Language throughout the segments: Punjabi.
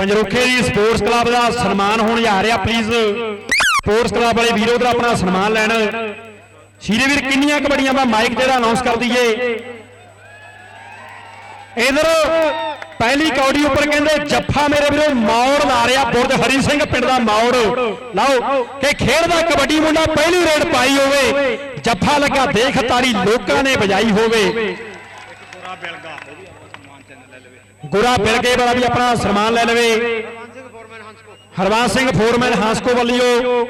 ਪੰਜਰੋਖੇ ਦੀ ਸਪੋਰਟਸ ਕਲੱਬ ਦਾ ਸਨਮਾਨ ਹੋਣ ਜਾ ਰਿਹਾ ਪਲੀਜ਼ ਸਪੋਰਟਸ ਕਲੱਬ ਵਾਲੇ ਵੀਰੋ ਦਾ ਆਪਣਾ ਸਨਮਾਨ ਲੈਣ। ਸ਼ੀਰੇ ਵੀਰ, ਕਿੰਨੀਆਂ ਕਬੱਡੀਆਂ ਦਾ ਮਾਈਕ ਜਿਹੜਾ ਅਨਾਉਂਸ ਕਰ ਦਈਏ। ਇਧਰ ਪਹਿਲੀ ਕੌਡੀ ਉੱਪਰ ਕਹਿੰਦੇ, ਜੱਫਾ ਮੇਰੇ ਵੀਰੋ, ਮੌੜ ਲਾ ਰਿਹਾ ਬੁਰਜ ਹਰੀ ਸਿੰਘ ਪਿੰਡ ਦਾ ਮੌੜ। ਲਾਓ, ਕਿ ਖੇਡਦਾ ਕਬੱਡੀ ਮੁੰਡਾ ਪਹਿਲੀ ਰੇਡ ਪਾਈ ਹੋਵੇ। ਜੱਫਾ ਲੱਗਾ, ਦੇਖ ਤਾਰੀ ਲੋਕਾਂ ਨੇ ਵਜਾਈ ਹੋਵੇ। ਪੂਰਾ ਬਿਲਗਾ ਗੁਰਾ ਬਿਰਗੇ ਵਾਲਾ ਵੀ ਆਪਣਾ ਸਨਮਾਨ ਲੈ ਲਵੇ। ਸਿੰਘ ਸਿੰਘ ਫੋਰਮੈਨ ਹਾਂਸਕੋ ਵੱਲਿਓ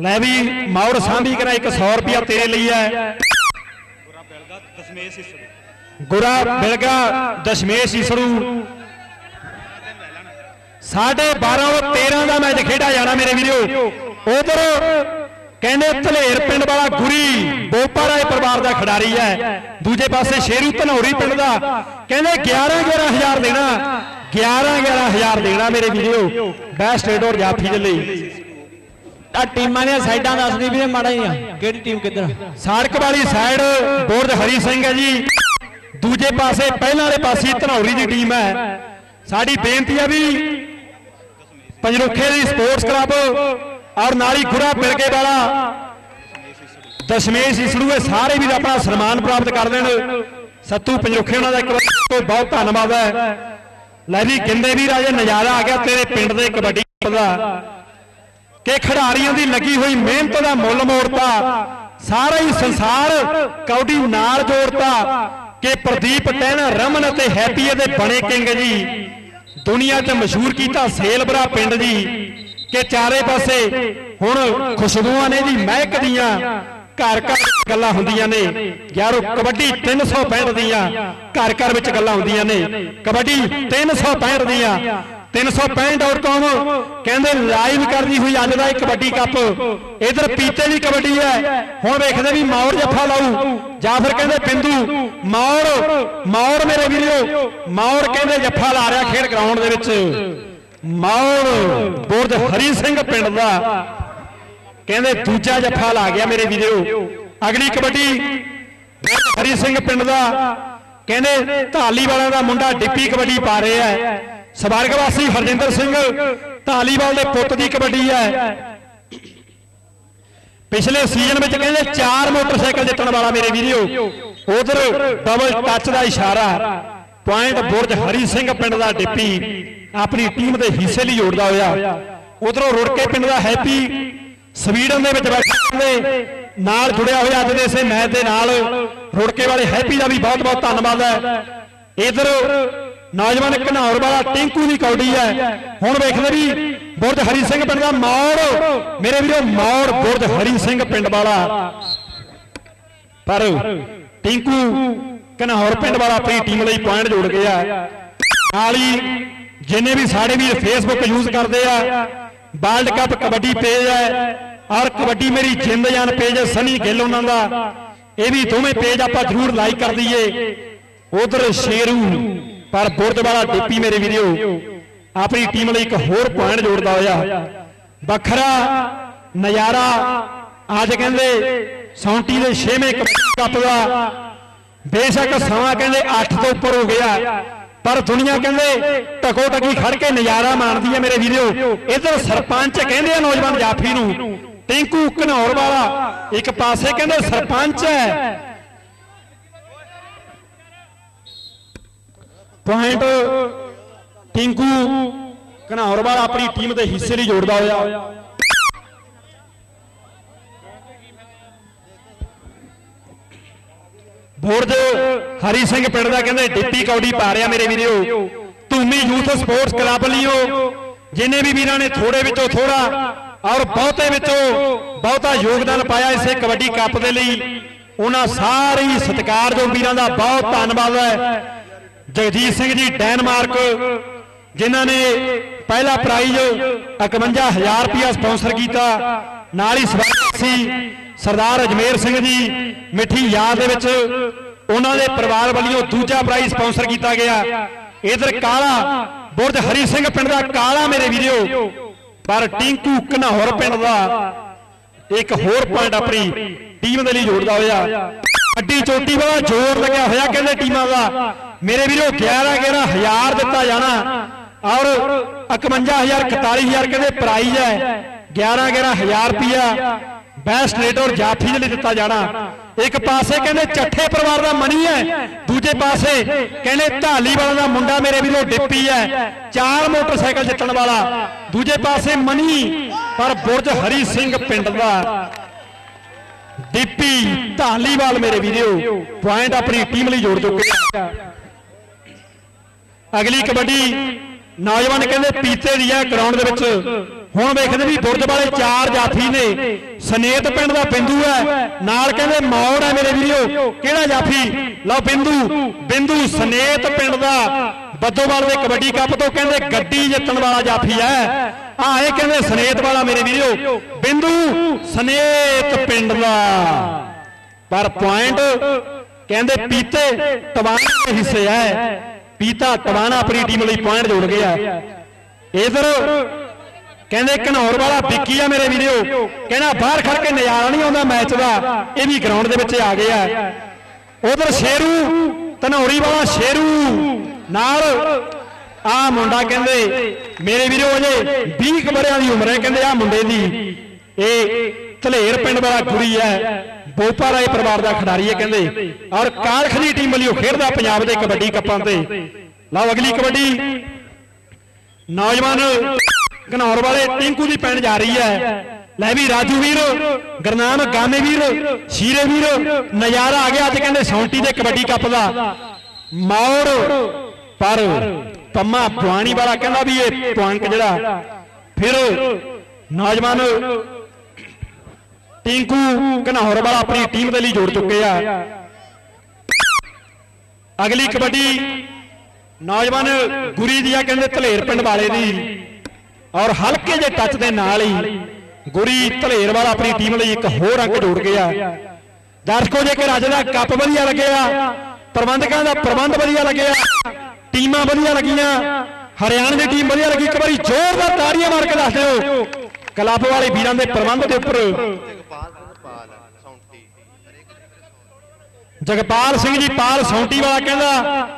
ਲੈ ਵੀ ਮੌੜ ਸਾਂਭੀ ਕਰਾ 100 ਰੁਪਿਆ ਤੇਰੇ ਲਈ ਹੈ। ਗੁਰਾ ਬਿਲਗਾ ਦਸ਼ਮੇਸ਼ ਈਸਰੂ ਸਾਢੇ 12 ਉਹ 13 ਦਾ ਮੈਚ ਖੇਡਿਆ ਜਾਣਾ ਮੇਰੇ ਵੀਰੋ। ਉਧਰ ਕਹਿੰਦੇ ਧਲੇਰ ਪਿੰਡ ਵਾਲਾ ਗੁਰੀ ਬੋਪਾ ਰਾਏ ਪਰਿਵਾਰ ਦਾ ਖਿਡਾਰੀ ਹੈ। ਦੂਜੇ ਪਾਸੇ ਸ਼ੇਰੂ ਧਨੌਰੀ ਪਿੰਡ ਦਾ। ਕਹਿੰਦੇ 11 11000 ਦੇਣਾ। 11 11000 ਦੇਣਾ ਮੇਰੇ ਵੀਰੋ। ਬੈਸਟ ਰੇਡਰ ਜਾਫੀ ਦੇ ਲਈ। ਆ ਟੀਮਾਂ ਦੀਆਂ ਸਾਈਡਾਂ ਦੱਸਦੀ ਵੀਰੇ ਮਾੜਾ ਹੀ ਆ। ਕਿਹੜੀ ਟੀਮ ਕਿੱਧਰ? ਸੜਕ ਵਾਲੀ ਸਾਈਡ ਬੋਰਡ ਹਰੀ ਸਿੰਘ ਹੈ ਜੀ। ਦੂਜੇ ਪਾਸੇ ਪਹਿਲਾਂ ਵਾਲੇ ਪਾਸੇ ਧਨੌਰੀ ਦੀ ਟੀਮ ਹੈ। ਸਾਡੀ ਬੇਨਤੀ ਹੈ ਵੀ ਪੰਜਰੁਖੇ ਦੀ ਸਪੋਰਟਸ ਕਲੱਬ ਔਰ ਨਾਲੀ ਗੁਰਾ ਬਿਲਗੇ ਵਾਲਾ ਦਸ਼ਮੇਸ਼ ਇਸੜੂ ਇਹ ਸਾਰੇ ਵੀ ਆਪਣਾ ਸਨਮਾਨ ਪ੍ਰਾਪਤ ਕਰ ਦੇਣ। ਸੱਤੂ ਪੰਜਰੁਖੇ ਉਹਨਾਂ ਦਾ ਇੱਕ ਵਾਰ ਬਹੁਤ ਧੰਨਵਾਦ ਹੈ। ਲੈ ਵੀ ਗਿੰਦੇ ਵੀ ਰਾਜੇ ਨਜ਼ਾਰਾ ਆ ਗਿਆ ਤੇਰੇ ਪਿੰਡ ਦੇ ਕਬੱਡੀ ਦਾ। ਕਿ ਖਿਡਾਰੀਆਂ ਦੀ ਲੱਗੀ ਹੋਈ ਮਿਹਨਤ ਦਾ ਮੁੱਲ ਮੋੜਤਾ। ਸਾਰਾ ਹੀ ਸੰਸਾਰ ਕੌਡੀ ਨਾਲ ਜੋੜਤਾ। ਕਿ ਪ੍ਰਦੀਪ, ਟੈਨ, ਰਮਨ ਅਤੇ ਹੈਪੀਏ ਦੇ ਬਣੇ ਕਿੰਗ ਜੀ। ਦੁਨੀਆ 'ਚ ਮਸ਼ਹੂਰ ਕੀਤਾ ਸੇਲਬਰਾ ਪਿੰਡ ਜੀ। ਕਿ ਚਾਰੇ ਪਾਸੇ ਹੁਣ ਖੁਸ਼ਬੂਆਂ ਨੇ ਜੀ ਮਹਿਕਦੀਆਂ ਘਰ ਘਰ ਗੱਲਾਂ ਹੁੰਦੀਆਂ ਨੇ। ਯਾਰੋ, ਕਬੱਡੀ 365 ਦੀਆਂ ਘਰ ਘਰ ਵਿੱਚ ਗੱਲਾਂ ਹੁੰਦੀਆਂ ਨੇ। ਕਬੱਡੀ 365 ਦੀਆਂ। 365.com ਕਹਿੰਦੇ ਲਾਈਵ ਕਰਦੀ ਹੋਈ ਅੱਜ ਦਾ ਇੱਕ ਕਬੱਡੀ ਕੱਪ। ਇਧਰ ਪੀਤੇ ਦੀ ਕਬੱਡੀ ਹੈ। ਹੁਣ ਵੇਖਦੇ ਵੀ ਮੌਰ ਜੱਫਾ ਲਾਊ। ਜਾਂ ਫਿਰ ਕਹਿੰਦੇ ਬਿੰਦੂ ਮੌਰ ਮੌਰ ਮੇਰੇ ਵੀਰੋ। ਮੌਰ ਕਹਿੰਦੇ ਜੱਫਾ ਲਾ ਰਿਹਾ ਖੇਡ ਗਰਾਊਂਡ ਦੇ ਵਿੱਚ। ਮੌਰ ਬੁਰਜ ਹਰੀ ਸਿੰਘ ਪਿੰਡ ਦਾ। ਕਹਿੰਦੇ ਦੂਜਾ ਜੱਫਾ ਲਾ ਗਿਆ ਮੇਰੇ ਵੀਰੋ। ਅਗਲੀ ਕਬੱਡੀ ਬੁਰਜ ਹਰੀ ਸਿੰਘ ਪਿੰਡ ਦਾ। ਕਹਿੰਦੇ ਢਾਲੀ ਵਾਲਿਆਂ ਦਾ ਮੁੰਡਾ ਡਿੱਪੀ ਕਬੱਡੀ ਪਾ ਰਿਹਾ ਹੈ। ਸਵਰਗ ਵਾਸੀ ਹਰਜਿੰਦਰ ਸਿੰਘ ਢਾਲੀਵਾਲ ਦੇ ਪੁੱਤ ਦੀ ਕਬੱਡੀ ਹੈ। ਪਿਛਲੇ ਸੀਜ਼ਨ ਵਿੱਚ ਕਹਿੰਦੇ ਚਾਰ ਮੋਟਰਸਾਈਕਲ ਜਿੱਤਣ ਵਾਲਾ ਮੇਰੇ ਵੀਰੋ। ਉਧਰ ਡਬਲ ਟੱਚ ਦਾ ਇਸ਼ਾਰਾ। ਪੁਆਇੰਟ ਬੁਰਜ ਹਰੀ ਸਿੰਘ ਪਿੰਡ ਦਾ ਡਿੱਪੀ ਆਪਣੀ ਟੀਮ ਦੇ ਹਿੱਸੇ ਲਈ ਜੋੜਦਾ ਹੋਇਆ। ਉਧਰੋਂ ਰੁੜਕੇ ਪਿੰਡ ਦਾ ਹੈਪੀ ਸਵੀਡਨ ਦੇ ਵਿੱਚ ਬੈਠੇ ਨਾਲ ਜੁੜਿਆ ਹੋਇਆ ਅੱਜ ਦੇ ਇਸੇ ਮੈਚ ਦੇ ਨਾਲ ਰੁੜਕੇ ਵਾਲੇ ਹੈਪੀ ਦਾ ਵੀ ਬਹੁਤ ਬਹੁਤ ਧੰਨਵਾਦ ਹੈ। ਇਧਰ ਨੌਜਵਾਨ ਘਨੌਰ ਵਾਲਾ ਟਿੰਕੂ ਦੀ ਕੌਡੀ ਹੈ। ਹੁਣ ਵੇਖਦੇ ਵੀ ਬੁਰਜ ਹਰੀ ਸਿੰਘ ਪਿੰਡ ਦਾ ਮੌੜ। ਮੇਰੇ ਵੀਰੋ ਮੌੜ ਬੁਰਜ ਹਰੀ ਸਿੰਘ ਪਿੰਡ ਵਾਲਾ। ਪਰ ਟਿੰਕੂ ਕਹਿੰਦਾ ਹੋਰ ਪਿੰਡ ਵਾਲਾ ਆਪਣੀ ਟੀਮ ਲਈ ਪੁਆਇੰਟ ਜੋੜ ਗਿਆ ਨਾਲ ਹੀ ਜਿੰਨੇ ਵੀ ਸਾਡੇ ਵੀਰ ਫੇਸਬੁੱਕ ਯੂਜ਼ ਕਰਦੇ ਆ ਵਰਲਡ ਕੱਪ ਕਬੱਡੀ ਪੇਜ ਹੈ ਔਰ ਕਬੱਡੀ ਮੇਰੀ ਜਿੰਦ ਜਾਨ ਪੇਜ ਹੈ ਸਨੀ ਗਿੱਲ ਉਹਨਾਂ ਦਾ। ਇਹ ਵੀ ਦੋਵੇਂ ਪੇਜ ਆਪਾਂ ਜ਼ਰੂਰ ਲਾਈਕ ਕਰ ਦਈਏ। ਉਧਰ ਸ਼ੇਰੂ, ਪਰ ਬੁਰਜ ਵਾਲਾ ਡਿੱਪੀ ਮੇਰੇ ਵੀਰੋ, ਆਪਣੀ ਟੀਮ ਲਈ ਇੱਕ ਹੋਰ ਪੁਆਇੰਟ ਜੋੜਦਾ ਹੋਇਆ। ਵੱਖਰਾ ਨਜ਼ਾਰਾ, ਅੱਜ ਕਹਿੰਦੇ ਸੌਂਟੀ ਦੇ 6ਵੇਂ ਕੱਪ ਦਾ ਬੇਸ਼ੱਕ ਸਮਾਂ ਕਹਿੰਦੇ 8 ਤੋਂ ਉੱਪਰ ਹੋ ਗਿਆ ਪਰ ਦੁਨੀਆ ਕਹਿੰਦੇ ਟਕੋ ਟਕੀ ਖੜ ਕੇ ਨਜ਼ਾਰਾ ਮਾਣਦੀ ਹੈ ਮੇਰੇ ਵੀਰੋ। ਇਧਰ ਸਰਪੰਚ ਕਹਿੰਦੇ ਆ ਨੌਜਵਾਨ ਜਾਫੀ ਨੂੰ ਟਿੰਕੂ ਘਨੌਰ ਵਾਲਾ ਇੱਕ ਪਾਸੇ ਕਹਿੰਦੇ ਸਰਪੰਚ ਹੈ। ਪੁਆਇੰਟ ਟਿੰਕੂ ਘਨੌਰ ਵਾਲਾ ਆਪਣੀ ਟੀਮ ਦੇ ਹਿੱਸੇ ਲਈ ਜੋੜਦਾ ਹੋਇਆ। ਬੁਰਜ ਹਰੀ ਸਿੰਘ ਪਿੰਡ ਦਾ ਕਹਿੰਦੇ, ਡਿੱਪੀ ਕੌਡੀ ਪਾ ਰਿਹਾ ਮੇਰੇ ਵੀਰੋ। ਧੂਮੀ ਯੂਥ ਸਪੋਰਟਸ ਕਲੱਬ ਲਈਓ ਜਿਨੇ ਵੀ ਵੀਰਾਂ ਨੇ ਥੋੜੇ ਵਿੱਚੋਂ ਥੋੜਾ ਔਰ ਬਹੁਤੇ ਵਿੱਚੋਂ ਬਹੁਤਾ ਯੋਗਦਾਨ ਪਾਇਆ ਇਸੇ ਕਬੱਡੀ ਕੱਪ ਦੇ ਲਈ, ਉਹਨਾਂ ਸਾਰੇ ਹੀ ਸਤਿਕਾਰਯੋਗ ਵੀਰਾਂ ਦਾ ਬਹੁਤ ਧੰਨਵਾਦ ਹੈ। ਜਗਜੀਤ ਸਿੰਘ ਜੀ, ਡੈਨਮਾਰਕ, ਜਿਨ੍ਹਾਂ ਨੇ ਪਹਿਲਾ ਪ੍ਰਾਈਜ਼ 51000 ਰੁਪਇਆ ਸਪਾਂਸਰ ਕੀਤਾ। ਨਾਲ ਹੀ ਸਵਾਗਤ ਸਰਦਾਰ ਅਜਮੇਰ ਸਿੰਘ ਜੀ ਮਿੱਠੀ ਯਾਦ ਦੇ ਵਿੱਚ ਉਹਨਾਂ ਦੇ ਪਰਿਵਾਰ ਵੱਲੋਂ ਦੂਜਾ ਪ੍ਰਾਈਜ਼ ਸਪਾਂਸਰ ਕੀਤਾ ਗਿਆ। ਇਧਰ ਕਾਲਾ ਬੁਰਜ ਹਰੀ ਸਿੰਘ ਪਿੰਡ ਦਾ ਕਾਲਾ ਮੇਰੇ ਵੀਡੀਓ ਪਰ ਟਿੰਕੂ ਘਨੌਰ ਪਿੰਡ ਦਾ ਇੱਕ ਹੋਰ ਪੁਆਇੰਟ ਆਪਣੀ ਟੀਮ ਦੇ ਲਈ ਜੋੜਦਾ ਹੋਇਆ। ਅੱਡੀ ਚੋਟੀ ਵਾਲਾ ਜ਼ੋਰ ਲੱਗਿਆ ਹੋਇਆ ਕਹਿੰਦੇ ਟੀਮਾਂ ਦਾ। ਮੇਰੇ ਵੀਰੋ 11 11000 ਦਿੱਤਾ ਜਾਣਾ ਔਰ 51000 41000 ਕਹਿੰਦੇ ਪ੍ਰਾਈਜ਼ ਹੈ। 11 11000 ਰੁਪਿਆ ਬੈਸਟ ਰੇਡਰ ਜਾਫੀ ਦੇ ਲਈ ਦਿੱਤਾ ਜਾਣਾ। ਇੱਕ ਪਾਸੇ ਕਹਿੰਦੇ ਚੱਠੇ ਪਰਿਵਾਰ ਦਾ ਮਨੀ ਹੈ ਦੂਜੇ ਪਾਸੇ ਕਹਿੰਦੇ ਢਾਲੀਵਾਲਾ ਦਾ ਮੁੰਡਾ ਮੇਰੇ ਵੀਰੋ ਡਿੱਪੀ ਹੈ। ਚਾਰ ਮੋਟਰਸਾਈਕਲ ਜਿੱਤਣ ਵਾਲਾ। ਦੂਜੇ ਪਾਸੇ ਮਨੀ ਪਰ ਬੁਰਜ ਹਰੀ ਸਿੰਘ ਪਿੰਡ ਦਾ ਡਿੱਪੀ ਢਾਲੀਵਾਲ ਮੇਰੇ ਵੀਰੋ। ਪੁਆਇੰਟ ਆਪਣੀ ਟੀਮ ਲਈ ਜੋੜ ਚੁੱਕੇ ਆ। ਅਗਲੀ ਕਬੱਡੀ ਨੌਜਵਾਨ ਕਹਿੰਦੇ ਪੀਤੇ ਦੀ ਹੈ ਗਰਾਊਂਡ ਦੇ ਵਿੱਚ। ਹੁਣ ਵੇਖਦੇ ਵੀ ਬੁਰਜ ਵਾਲੇ ਚਾਰ ਜਾਫੀ ਨੇ। ਸਨੇਤ ਪਿੰਡ ਦਾ ਬਿੰਦੂ ਹੈ। ਨਾਲ ਕਹਿੰਦੇ ਮੌੜ ਹੈ ਮੇਰੇ ਵੀਰੋ। ਕਿਹੜਾ ਜਾਫੀ ਲਓ ਬਿੰਦੂ। ਬਿੰਦੂ ਸਨੇਤ ਪਿੰਡ ਦਾ। ਬੱਦੋਵਾਲ ਦੇ ਕਬੱਡੀ ਕੱਪ ਤੋਂ ਕਹਿੰਦੇ ਗੱਡੀ ਜਿੱਤਣ ਵਾਲਾ ਜਾਫੀ ਹੈ। ਆ ਇਹ ਕਹਿੰਦੇ ਸਨੇਤ ਵਾਲਾ ਮੇਰੇ ਵੀਰੋ। ਬਿੰਦੂ ਸਨੇਤ ਪਿੰਡ ਦਾ। ਪਰ ਪੁਆਇੰਟ ਕਹਿੰਦੇ ਪੀਤੇ ਟਵਾਣਾ ਦੇ ਹਿੱਸੇ ਹੈ। ਪੀਤਾ ਟਵਾਣਾ ਆਪਣੀ ਟੀਮ ਲਈ ਪੁਆਇੰਟ ਜੋੜ ਗਿਆ। ਇਧਰ ਕਹਿੰਦੇ ਘਨੌਰ ਵਾਲਾ ਵਿੱਕੀ ਆ ਮੇਰੇ ਵੀਰੋ ਕਹਿੰਦਾ ਬਾਹਰ ਖੜ ਕੇ ਨਜ਼ਾਰਾ ਨਹੀਂ ਆਉਂਦਾ ਮੈਚ ਦਾ। ਇਹ ਵੀ ਗਰਾਊਂਡ ਦੇ ਵਿੱਚ ਆ ਗਿਆ। ਉਧਰ ਸ਼ੇਰੂ ਧਨੌਰੀ ਵਾਲਾ ਸ਼ੇਰੂ। ਨਾਲ ਆ ਮੁੰਡਾ ਕਹਿੰਦੇ ਮੇਰੇ ਵੀਰੋ ਅਜੇ 20 ਕੁ ਵਰ੍ਹਿਆਂ ਦੀ ਉਮਰ ਹੈ ਕਹਿੰਦੇ ਆ ਮੁੰਡੇ ਦੀ। ਇਹ ਧਲੇਰ ਪਿੰਡ ਵਾਲਾ ਗੁਰੀ ਹੈ। ਬੋਪਾ ਰਾਏ ਪਰਿਵਾਰ ਦਾ ਖਿਡਾਰੀ ਹੈ ਕਹਿੰਦੇ। ਔਰ ਕਾਲਖਲੀ ਟੀਮ ਵੱਲੋਂ ਖੇਡਦਾ ਪੰਜਾਬ ਦੇ ਕਬੱਡੀ ਕੱਪਾਂ ਤੇ। ਲਓ ਅਗਲੀ ਕਬੱਡੀ। ਨੌਜਵਾਨ ਘਨੌਰ ਵਾਲੇ ਟਿੰਕੂ ਦੀ ਪੈਣ ਜਾ ਰਹੀ ਹੈ। ਲੈ ਵੀ ਰਾਜੂ ਵੀਰ ਗਰਨਾਮ ਗਾਮੇ ਵੀਰ ਸ਼ੀਰੇ ਵੀਰ ਨਜ਼ਾਰਾ ਆ ਗਿਆ ਅੱਜ ਕਹਿੰਦੇ ਸੌਂਟੀ ਦੇ ਕਬੱਡੀ ਕੱਪ ਦਾ। ਮੌੜ ਪਰ ਪੰਮਾ ਪੁਆਣੀ ਵਾਲਾ ਕਹਿੰਦਾ ਵੀ ਇਹ ਪੁਆਇੰਟ ਜਿਹੜਾ। ਫਿਰ ਨੌਜਵਾਨ ਟਿੰਕੂ ਘਨੌਰ ਵਾਲਾ ਆਪਣੀ ਟੀਮ ਦੇ ਲਈ ਜੋੜ ਚੁੱਕੇ ਆ। ਅਗਲੀ ਕਬੱਡੀ ਨੌਜਵਾਨ ਗੁਰੀ ਦੀ ਆ ਕਹਿੰਦੇ ਧਲੇਰ ਪਿੰਡ ਵਾਲੇ ਦੀ। ਔਰ ਹਲਕੇ ਜੇ ਟੱਚ ਦੇ ਨਾਲ ਹੀ ਗੁਰੀ ਧਲੇਰ ਵਾਲਾ ਆਪਣੀ ਟੀਮ ਲਈ ਇੱਕ ਹੋਰ ਅੰਕ ਜੋੜ ਗਿਆ। ਦਰਸ਼ਕੋ, ਜੇਕਰ ਅੱਜ ਦਾ ਕੱਪ ਵਧੀਆ ਲੱਗਿਆ, ਪ੍ਰਬੰਧਕਾਂ ਦਾ ਪ੍ਰਬੰਧ ਵਧੀਆ ਲੱਗਿਆ, ਟੀਮਾਂ ਵਧੀਆ ਲੱਗੀਆਂ, ਹਰਿਆਣਾ ਦੀ ਟੀਮ ਵਧੀਆ ਲੱਗੀ, ਇੱਕ ਵਾਰੀ ਜ਼ੋਰਦਾਰ ਤਾੜੀਆਂ ਮਾਰ ਕੇ ਦੱਸ ਦਿਓ। ਕਲੱਬ ਵਾਲੇ ਵੀਰਾਂ ਦੇ ਪ੍ਰਬੰਧ ਦੇ ਉੱਪਰ। ਜਗਪਾਲ ਸਿੰਘ ਜਗਪਾਲ ਸਿੰਘ ਜੀ, ਪਾਲ ਸੌਂਟੀ ਵਾਲਾ ਕਹਿੰਦਾ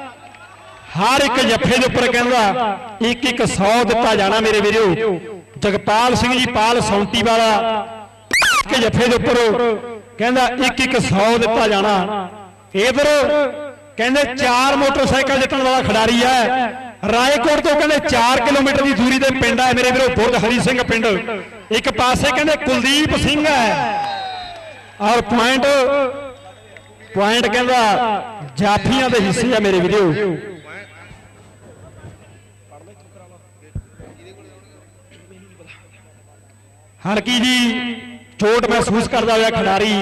ਹਰ ਇੱਕ ਜੱਫੇ ਦੇ ਉੱਪਰ ਕਹਿੰਦਾ, ਇੱਕ ਇੱਕ 100 ਦਿੱਤਾ ਜਾਣਾ ਮੇਰੇ ਵੀਰੋ। ਜਗਪਾਲ ਸਿੰਘ ਜੀ, ਪਾਲ ਸੌਂਟੀ ਵਾਲਾ ਇੱਕ ਜੱਫੇ ਦੇ ਉੱਪਰ ਕਹਿੰਦਾ, ਇੱਕ ਇੱਕ 100 ਦਿੱਤਾ ਜਾਣਾ। ਇਧਰ ਕਹਿੰਦੇ, ਚਾਰ ਮੋਟਰਸਾਈਕਲ ਜਿੱਤਣ ਵਾਲਾ ਖਿਡਾਰੀ ਹੈ। ਰਾਏਕੋਟ ਤੋਂ ਕਹਿੰਦੇ 4 ਕਿਲੋਮੀਟਰ ਦੀ ਦੂਰੀ ਦੇ ਪਿੰਡ ਹੈ ਮੇਰੇ ਵੀਰੋ ਬੁਰਜ ਹਰੀ ਸਿੰਘ ਪਿੰਡ। ਇੱਕ ਪਾਸੇ ਕਹਿੰਦੇ, ਕੁਲਦੀਪ ਸਿੰਘ ਹੈ। ਔਰ ਪੁਆਇੰਟ ਪੁਆਇੰਟ ਕਹਿੰਦਾ, ਜਾਫੀਆਂ ਦੇ ਹਿੱਸੇ ਆ ਮੇਰੇ ਵੀਡੀਓ ਹਲਕੀ ਜੀ, ਚੋਟ ਮਹਿਸੂਸ ਕਰਦਾ ਹੋਇਆ ਖਿਡਾਰੀ।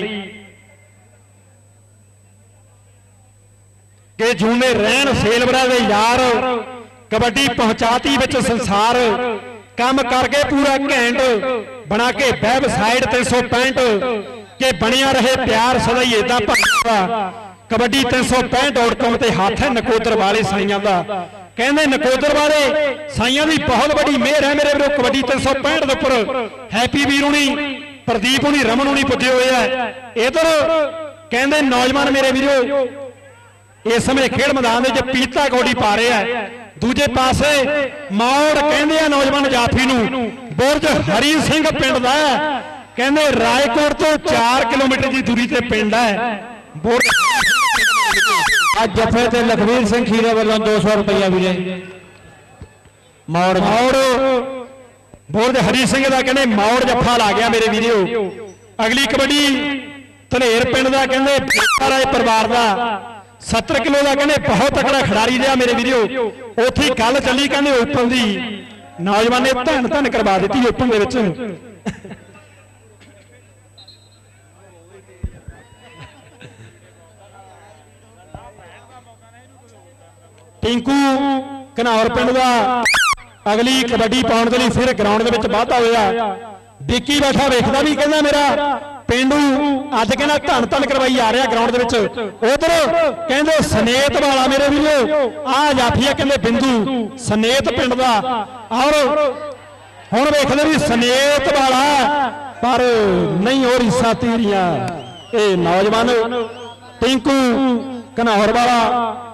ਕਿ ਜੂਨੇ ਰਹਿਣ ਸੇਲਵਰਾ ਦੇ ਯਾਰ, ਕਬੱਡੀ ਪਹੁੰਚਾਤੀ ਵਿੱਚ ਸੰਸਾਰ। ਕੰਮ ਕਰਕੇ ਪੂਰਾ ਘੈਂਟ, ਬਣਾ ਕੇ ਵੈਬਸਾਈਟ 365 ਕਿ ਬਣਿਆ ਰਹੇ ਪਿਆਰ ਸਦਾ ਹੀ ਇਦਾਂ ਭਰਦਾ ਕਬੱਡੀ 365.com ਤੇ ਹੱਥ ਹੈ ਨਕੋਦਰ ਵਾਲੇ ਸਾਈਆਂ ਦਾ। ਕਹਿੰਦੇ ਨਕੋਦਰ ਵਾਲੇ ਸਾਈਆਂ ਦੀ ਬਹੁਤ ਵੱਡੀ ਮਿਹਰ ਹੈ ਮੇਰੇ ਵੀਰੋ, ਕਬੱਡੀ 365 ਦੇ ਉੱਪਰ। ਹੈਪੀ ਵੀਰ ਹੁਣੀ, ਪ੍ਰਦੀਪ ਹੁਣੀ, ਰਮਨ ਹੁਣੀ ਪੁੱਜੇ ਹੋਏ ਆ। ਇਧਰ ਕਹਿੰਦੇ ਨੌਜਵਾਨ ਮੇਰੇ ਵੀਰੋ, ਇਸ ਸਮੇਂ ਖੇਡ ਮੈਦਾਨ ਦੇ ਵਿੱਚ ਪੀਤਾ ਗੋਡੀ ਪਾ ਰਿਹਾ ਹੈ ਦੂਜੇ ਪਾਸੇ ਮੌੜ ਕਹਿੰਦੇ ਆ ਨੌਜਵਾਨ ਜਾਫੀ ਨੂੰ, ਬੁਰਜ ਹਰੀ ਸਿੰਘ ਪਿੰਡ ਦਾ ਕਹਿੰਦੇ ਰਾਏਕੋਟ ਤੋਂ 4 ਕਿਲੋਮੀਟਰ ਦੀ ਦੂਰੀ ਤੇ ਪਿੰਡ ਹੈ। ਬੁਰਜ ਅੱਜ ਜੱਫੇ ਤੇ ਲਖਵੀਰ ਸਿੰਘ ਖੀਰੇ ਵੱਲੋਂ 200 ਰੁਪਇਆ ਵੀਰੇ ਮੌੜ ਮੌੜ। ਬੁਰਜ ਹਰੀ ਸਿੰਘ ਦਾ ਕਹਿੰਦੇ ਮੌੜ ਜੱਫਾ ਲਾ ਗਿਆ ਮੇਰੇ ਵੀਡੀਓ ਅਗਲੀ ਕਬੱਡੀ ਧਨੇਰ ਪਿੰਡ ਦਾ ਕਹਿੰਦੇ ਬੇਟਾ ਪਰਿਵਾਰ ਦਾ। 70 ਕਿਲੋ ਦਾ ਕਹਿੰਦੇ ਬਹੁਤ ਤਕੜਾ ਖਿਡਾਰੀ ਰਿਹਾ ਮੇਰੇ ਵੀਡੀਓ ਉੱਥੇ ਹੀ ਗੱਲ ਚੱਲੀ ਕਹਿੰਦੇ ਓਪਨ ਦੀ। ਨੌਜਵਾਨ ਨੇ ਧੰਨ ਧੰਨ ਕਰਵਾ ਦਿੱਤੀ ਓਪਨ ਦੇ ਵਿੱਚ। ਟਿੰਕੂ ਘਨੌਰ ਪਿੰਡ ਦਾ। ਅਗਲੀ ਕਬੱਡੀ ਪਾਉਣ ਦੇ ਲਈ ਫਿਰ ਗਰਾਊਂਡ ਦੇ ਵਿੱਚ ਵਾਧਾ ਹੋਇਆ। ਵਿੱਕੀ ਬੈਠਾ ਵੇਖਦਾ ਵੀ ਕਹਿੰਦਾ ਮੇਰਾ ਪਿੰਡੂ ਅੱਜ ਕਹਿੰਦਾ ਧੰਨ ਧੰਨ ਕਰਵਾਈ ਆ ਰਿਹਾ ਗਰਾਊਂਡ ਦੇ ਵਿੱਚ। ਉਧਰ ਕਹਿੰਦੇ ਸਨੇਤ ਵਾਲਾ ਮੇਰੇ ਵੀਰੋ, ਆ ਜਾਫੀਆ ਕਹਿੰਦੇ ਬਿੰਦੂ, ਸਨੇਤ ਪਿੰਡ ਦਾ। ਔਰ ਹੁਣ ਵੇਖਦੇ ਵੀ ਸਨੇਤ ਵਾਲਾ, ਪਰ ਨਹੀਂ ਹੋ ਰੀਸਾਂ ਤੀਰੀਆਂ। ਇਹ ਨੌਜਵਾਨ ਟਿੰਕੂ ਘਨੌਰ ਵਾਲਾ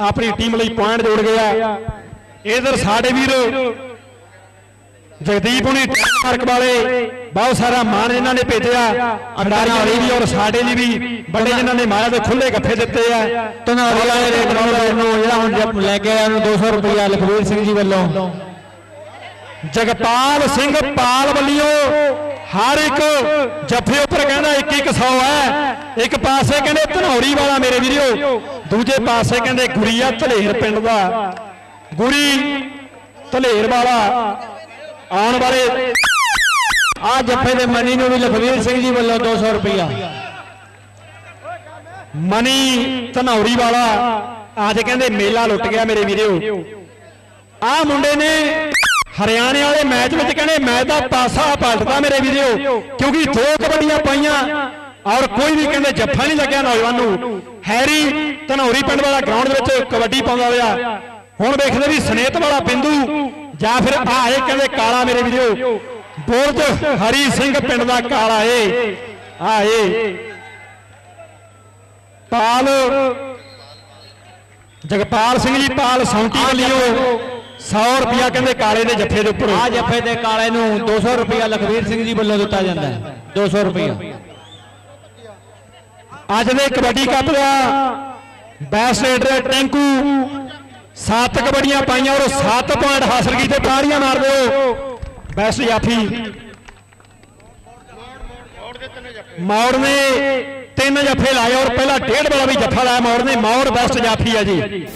ਆਪਣੀ ਟੀਮ ਲਈ ਪੁਆਇੰਟ ਜੋੜ ਗਿਆ। ਇਧਰ ਸਾਡੇ ਵੀਰ ਜਗਦੀਪ ਹੁਣੀ ਮਾਰਕ ਵਾਲੇ ਬਹੁਤ ਸਾਰਾ ਮਾਣ ਇਹਨਾਂ ਨੇ ਭੇਜਿਆ। ਖਿਡਾਰੀਆਂ ਲਈ ਵੀ ਔਰ ਸਾਡੇ ਲਈ ਵੀ ਵੱਡੇ ਜਿਨ੍ਹਾਂ ਨੇ ਮਾਇਆ ਦੇ ਖੁੱਲੇ ਗੱਫੇ ਦਿੱਤੇ ਆ। ਧਨੌਰੀ ਵਾਲੇ ਰੇਡ ਨੂੰ ਜਿਹੜਾ ਹੁਣ ਲੈ ਕੇ ਆਇਆ ਉਹਨੂੰ 200 ਰੁਪਇਆ ਲਖਵੀਰ ਸਿੰਘ ਜੀ ਵੱਲੋਂ। ਜਗਪਾਲ ਸਿੰਘ ਪਾਲ ਵੱਲਿਓ ਹਰ ਇੱਕ ਜੱਫੇ ਉੱਪਰ ਕਹਿੰਦਾ 2100 ਹੈ। ਇੱਕ ਪਾਸੇ ਕਹਿੰਦੇ ਧਨੌਰੀ ਵਾਲਾ ਮੇਰੇ ਵੀਰੋ, ਦੂਜੇ ਪਾਸੇ ਕਹਿੰਦੇ ਗੁਰੀਆ ਧਲੇਰ ਪਿੰਡ ਦਾ। ਗੁਰੀ ਧਲੇਰ ਵਾਲਾ ਆਉਣ ਵਾਲੇ ਆ ਜੱਫੇ ਦੇ ਮਨੀ ਨੂੰ ਵੀ ਲਖਵੀਰ ਸਿੰਘ ਜੀ ਵੱਲੋਂ 200 ਰੁਪਇਆ ਮਨੀ ਧਨੌਰੀ ਵਾਲਾ ਅੱਜ ਕਹਿੰਦੇ ਮੇਲਾ ਲੁੱਟ ਗਿਆ ਮੇਰੇ ਵੀਰੋ। ਆਹ ਮੁੰਡੇ ਨੇ ਹਰਿਆਣੇ ਵਾਲੇ ਮੈਚ ਵਿੱਚ ਕਹਿੰਦੇ ਮੈਚ ਦਾ ਪਾਸਾ ਪਲਟਦਾ ਮੇਰੇ ਵੀਰੋ ਕਿਉਂਕਿ ਦੋ ਕਬੱਡੀਆਂ ਪਾਈਆਂ ਔਰ ਕੋਈ ਵੀ ਕਹਿੰਦੇ ਜੱਫਾ ਨਹੀਂ ਲੱਗਿਆ ਨੌਜਵਾਨ ਨੂੰ। ਹੈਰੀ ਧਨੌਰੀ ਪਿੰਡ ਵਾਲਾ ਗਰਾਊਂਡ ਵਿੱਚ ਕਬੱਡੀ ਪਾਉਂਦਾ ਹੋਇਆ ਹੁਣ ਵੇਖਦੇ ਵੀ ਸਨੇਤ ਵਾਲਾ ਬਿੰਦੂ ਜਾਂ ਫਿਰ ਇਹ ਕਹਿੰਦੇ ਕਾਲਾ ਮੇਰੇ ਵੀਰੋ। ਬੋਰਜ ਹਰੀ ਸਿੰਘ ਪਿੰਡ ਦਾ ਕਾਲਾ ਏ। ਆਹ ਏ। ਪਾਲ ਜਗਪਾਲ ਸਿੰਘ ਜੀ ਪਾਲ ਸੌਂਟੀ ਵੱਲੋਂ 100 ਰੁਪਿਆ ਕਹਿੰਦੇ ਕਾਲੇ ਦੇ ਜੱਫੇ ਦੇ ਉੱਪਰ। ਆ ਜੱਫੇ ਦੇ ਕਾਲੇ ਨੂੰ 200 ਰੁਪਇਆ ਲਖਵੀਰ ਸਿੰਘ ਜੀ ਵੱਲੋਂ ਦਿੱਤਾ ਜਾਂਦਾ ਹੈ। 200 ਰੁਪਇਆ। ਅੱਜ ਦੇ ਕਬੱਡੀ ਕੱਪ ਦਾ ਬੈਸਟ ਰੇਡਰ ਟੈਂਕੂ ਸੱਤ ਕਬੱਡੀਆਂ ਪਾਈਆਂ ਔਰ 7 ਪੁਆਇੰਟ ਹਾਸਲ ਕੀਤੇ। ਤਾੜੀਆਂ ਮਾਰ ਦਿਓ। ਬੈਸਟ ਜਾਫੀ। ਮੌੜ ਨੇ ਤਿੰਨ ਜੱਫੇ ਲਾਏ ਔਰ ਪਹਿਲਾ ਡੇਢ ਵਾਲਾ ਵੀ ਜੱਫਾ ਲਾਇਆ। ਮੌੜ ਨੇ ਮੌੜ ਬੈਸਟ ਜਾਫੀ ਆ ਜੀ।